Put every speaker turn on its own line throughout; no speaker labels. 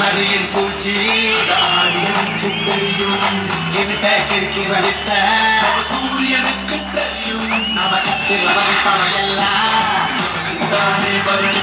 மறியில் சூழ்ச்சி. என்கிட்ட கிழக்கிற வித்த சூரியனுக்கு தெரியும். நம கட்டில எல்லாம் தானே வரும்.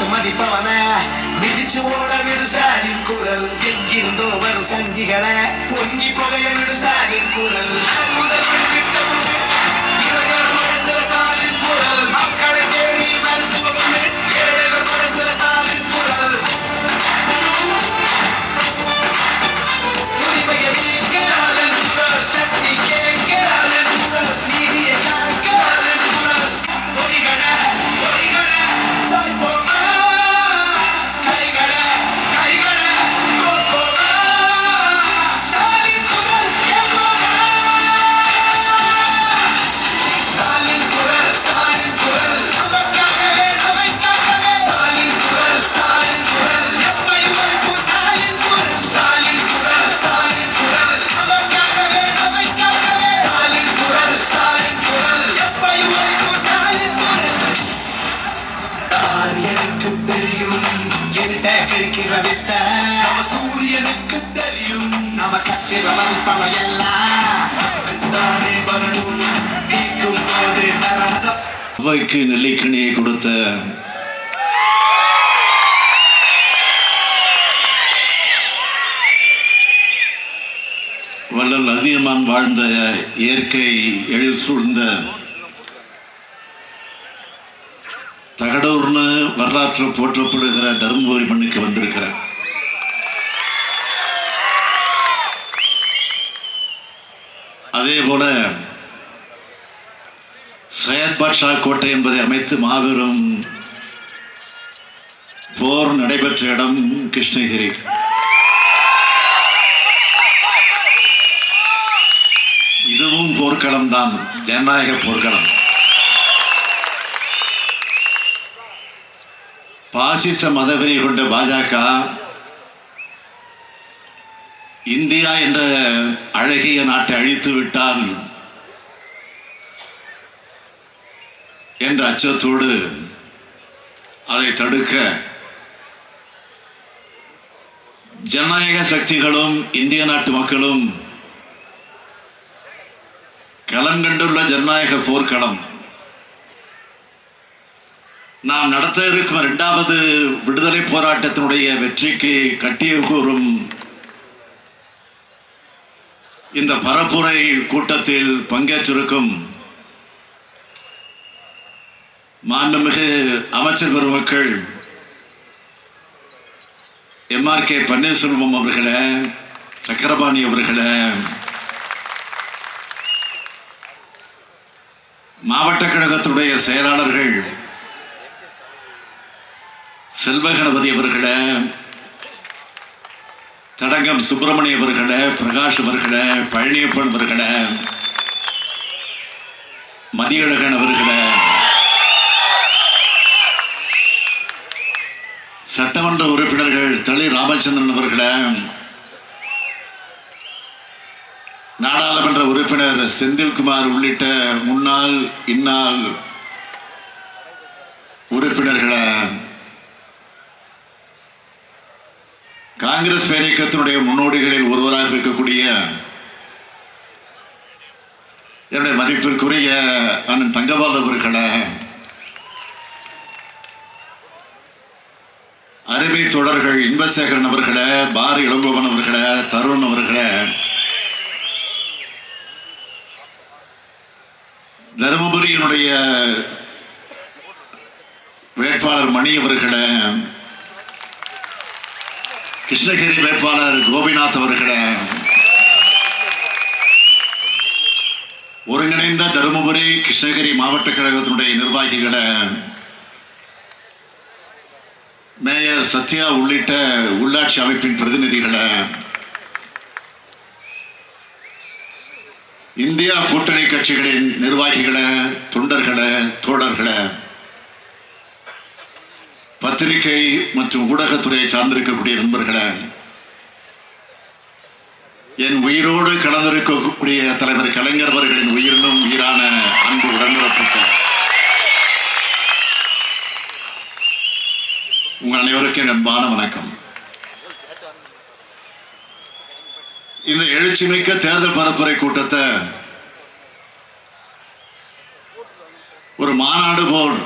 பார்த்து மதிப்பவன. மிதிச்சு ஓட விடு ஸ்டாலின் குரல். எங்கிருந்தோ வரும் சங்கிகளை. பொங்கி புகைய விடு ஸ்டாலின் குரல். முதல் கட்டிற பணம்
கொடுத்த வள்ளல் அதியமான் வாழ்ந்த இயற்கை எழில் சூழ்ந்த தகடூர்னு வரலாற்றில் போற்றப்படுகிற தருமபுரி மண்ணுக்கு வந்திருக்கிறேன் அதே போல சையத் பாட்ஷா கோட்டை என்பதை அமைத்து மாபெரும் போர் நடைபெற்ற இடம் கிருஷ்ணகிரி. இதுவும் போர்க்களம் தான் ஜனநாயக போர்க்களம். பாசிச மதவெறி கொண்ட பாஜக இந்தியா என்ற அழகிய நாட்டை அழித்து விட்டால் என்ற அச்சத்தோடு அதை தடுக்க ஜனநாயக சக்திகளும் இந்திய நாட்டு மக்களும் களம் கண்டுள்ள ஜனநாயக போர்க்களம் நாம் நடத்த இருக்கும் இரண்டாவது விடுதலை போராட்டத்தினுடைய வெற்றிக்கு கட்டிய கூறும் இந்த பரப்புரை கூட்டத்தில் பங்கேற்றிருக்கும் மாண்புமிகு அமைச்சர் பெருமக்கள் எம்ஆர் கே பன்னீர்செல்வம் அவர்களே சக்கரபாணி அவர்களே மாவட்ட கழகத்துடைய செயலாளர்கள் செல்வ கணபதி அவர்களே தடங்கம் சுப்பிரமணிய அவர்களே பிரகாஷ் அவர்களே பழனியப்பன் அவர்களே மதியழகன் அவர்களே. சட்டமன்ற உறுப்பினர்கள் தளி ராமச்சந்திரன் அவர்களே. நாடாளுமன்ற உறுப்பினர் செந்தில்குமார் உள்ளிட்ட முன்னாள் இந்நாள் உறுப்பினர்களை. காங்கிரஸ் பேரியக்கத்தினுடைய முன்னோடிகளில் ஒருவராக இருக்கக்கூடிய என்னுடைய மதிப்பிற்குரிய அண்ணன் தங்கபால் அவர்களை அருமை தொடர்கள் இன்பசேகரன் அவர்களை பார் இளங்கோவன் அவர்களை தருண் அவர்களை தருமபுரியினுடைய வேட்பாளர் மணி அவர்களை கிருஷ்ணகிரி வேட்பாளர் கோபிநாத் அவர்களே. ஒருங்கிணைந்த தருமபுரி கிருஷ்ணகிரி மாவட்ட கழகத்தினுடைய நிர்வாகிகளை மேயர் சத்யா உள்ளிட்ட உள்ளாட்சி அமைப்பின் பிரதிநிதிகளை இந்தியா கூட்டணி கட்சிகளின் நிர்வாகிகளை தொண்டர்களை தோழர்களை பத்திரிகை மற்றும் ஊடகத்துறையை சார்ந்திருக்கக்கூடிய நண்பர்களை என் உயிரோடு கலந்திருக்கக்கூடிய தலைவர் கலைஞர் அவர்களின் உயிரினும் உயிரான அன்பு உடன்பிறப்புகள். உங்கள் அனைவருக்கும் என் அன்பான வணக்கம். இந்த எழுச்சிமிக்க தேர்தல் பரப்புரை கூட்டத்தை ஒரு மாநாடு போல்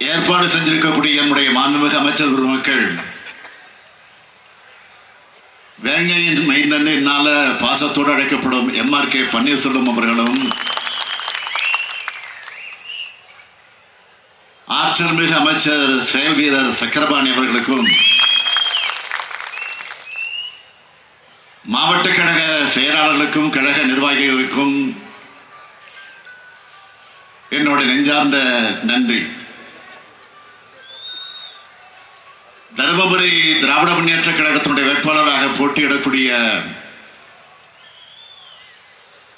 ஏற்பாடு செஞ்சிருக்கக்கூடிய என்னுடைய மாண்புமிகு அமைச்சர் பெருமக்கள் வேங்கையின் மைந்தன் என்னால பாசத்தோடு அழைக்கப்படும் எம்ஆர் கே பன்னீர்செல்வம் அவர்களும் ஆற்றல் மிகு அமைச்சர் செயல் வீரர் சக்கரபாணி அவர்களுக்கும் மாவட்ட கழக செயலாளர்களுக்கும் கழக நிர்வாகிகளுக்கும் என்னோட நெஞ்சார்ந்த நன்றி. தருமபுரி திராவிட முன்னேற்ற கழகத்தினுடைய வேட்பாளராக போட்டியிடக்கூடிய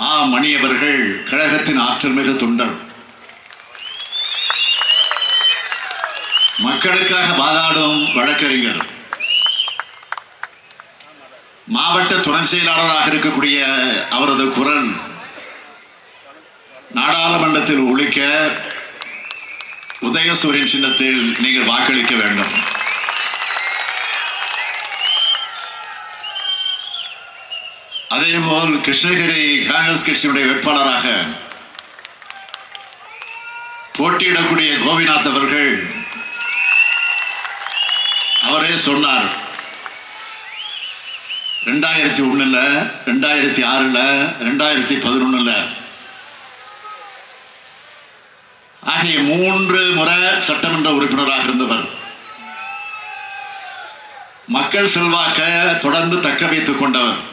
ஆ. மணி அவர்கள் கழகத்தின் ஆற்றல் மிகு தொண்டர். மக்களுக்காக வாதாடும் வழக்கறிஞர். மாவட்ட துணை செயலாளராக இருக்கக்கூடிய அவரது குரல் நாடாளுமன்றத்தில் ஒழிக்க உதயசூரியன் சின்னத்தில் நீங்கள் வாக்களிக்க வேண்டும். அதேபோல் கிருஷ்ணகிரி காங்கிரஸ் கட்சியுடைய வேட்பாளராக போட்டியிடக்கூடிய கோபிநாத் அவர்கள் அவரே சொன்னார். ரெண்டாயிரத்தி ஒண்ணுல ரெண்டாயிரத்தி ஆறுல ரெண்டாயிரத்தி பதினொன்னுல. ஆகிய மூன்று முறை சட்டமன்ற உறுப்பினராக இருந்தவர். மக்கள் செல்வாக்க தொடர்ந்து தக்க வைத்துக் கொண்டவர்.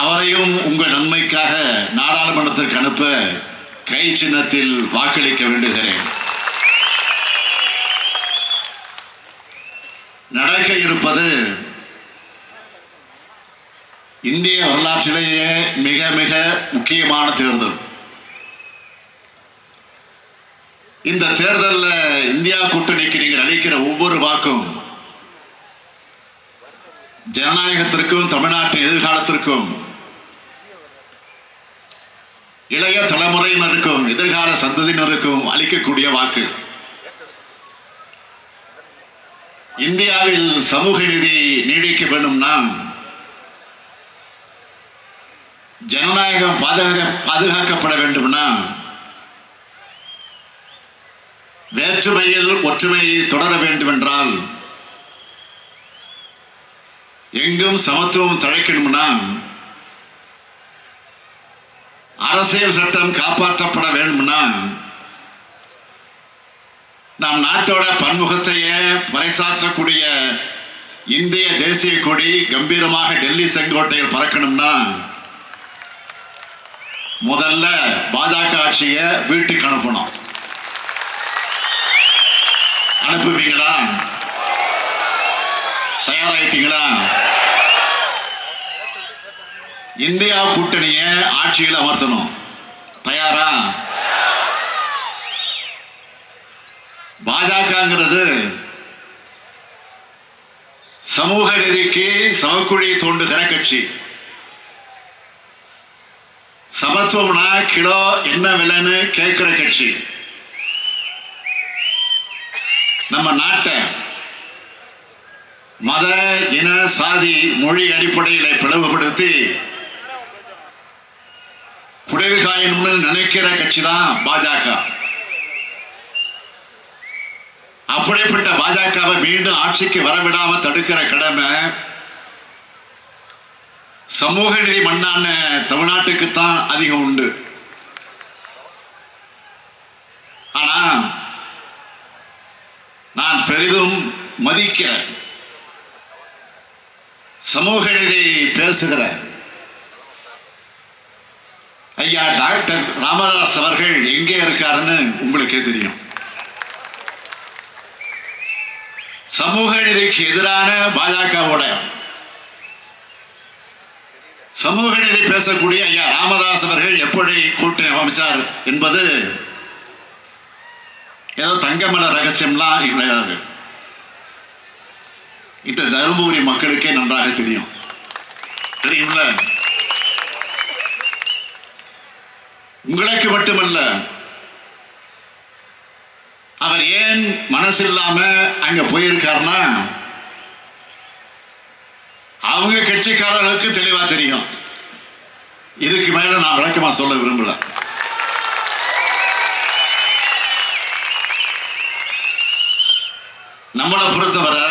அவரையும் உங்கள் நன்மைக்காக நாடாளுமன்றத்திற்கு அனுப்ப கை சின்னத்தில் வாக்களிக்க வேண்டுகிறேன். நடக்க இருப்பது இந்திய வரலாற்றிலேயே மிக மிக முக்கியமான தேர்தல். இந்த தேர்தலில் இந்தியா கூட்டணிக்கு நீங்கள் அளிக்கிற ஒவ்வொரு வாக்கும் ஜனநாயகத்திற்கும் தமிழ்நாட்டின் எதிர்காலத்திற்கும் இளைய தலைமுறையினருக்கும் எதிர்கால சந்ததியினருக்கும் அளிக்கக்கூடிய வாக்கு. இந்தியாவில் சமூக நீதி நீடிக்க நாம். ஜனநாயகம் பாதுகாக்க பாதுகாக்கப்பட வேண்டும்னா வேற்றுமையில் ஒற்றுமை தொடர வேண்டும் என்றால் எங்கும் சமத்துவம் தழைக்கணும்னா அரசியல் சட்டம் காப்பாற்றப்பட வேண்டும்னா நம் நாட்டோட பன்முகத்தையே பறைசாற்றக்கூடிய இந்திய தேசிய கொடி கம்பீரமாக டெல்லி செங்கோட்டையில் பறக்கணும்னா முதல்ல பாஜக ஆட்சியை வீட்டுக்கு அனுப்பணும். இந்தியா கூட்டணிய ஆட்சியில் அமர்த்தணும். தயாரா? பாஜகங்கிறது சமூக நிதிக்கு சமக்குழி தோண்டுகிற கட்சி. சமத்துவம்னா கிலோ என்ன விலைன்னு கேட்கிற கட்சி. நம்ம நாட்டை மத இன சாதி மொழி அடிப்படையில் பிளவுபடுத்தி குளிர்காயம்னு நினைக்கிற கட்சி தான் பாஜக. அப்படிப்பட்ட பாஜகவை மீண்டும் ஆட்சிக்கு வரவிடாம தடுக்கிற கடமை சமூக நிதி மண்ணான தமிழ்நாட்டுக்கு தான் அதிகம் உண்டு. ஆனா நான் பெரிதும் மதிக்கிறேன். சமூக நிதி பேசுகிறேன். ஐயா டாக்டர் ராமதாஸ் அவர்கள் எங்கே இருக்காருன்னு உங்களுக்கே தெரியும். சமூக நீதிக்கு எதிரான பாஜகவோட சமூக நீதி பேசக்கூடிய ஐயா ராமதாஸ் அவர்கள் எப்படி கூட்டணி அமைச்சார் என்பது ஏதோ தங்கமல ரகசியம்லாம் கிடையாது. இந்த தருமபுரி மக்களுக்கே நன்றாக தெரியும். தெரியும்ல? உங்களுக்கு மட்டுமல்ல அவர் ஏன் மனசு இல்லாம அங்க போயிருக்காருன்னா அவங்க கட்சிக்காரர்களுக்கு தெளிவா தெரியும். இதுக்கு மேல நான் விளக்கமா சொல்ல விரும்பல. நம்மளை பொறுத்தவரை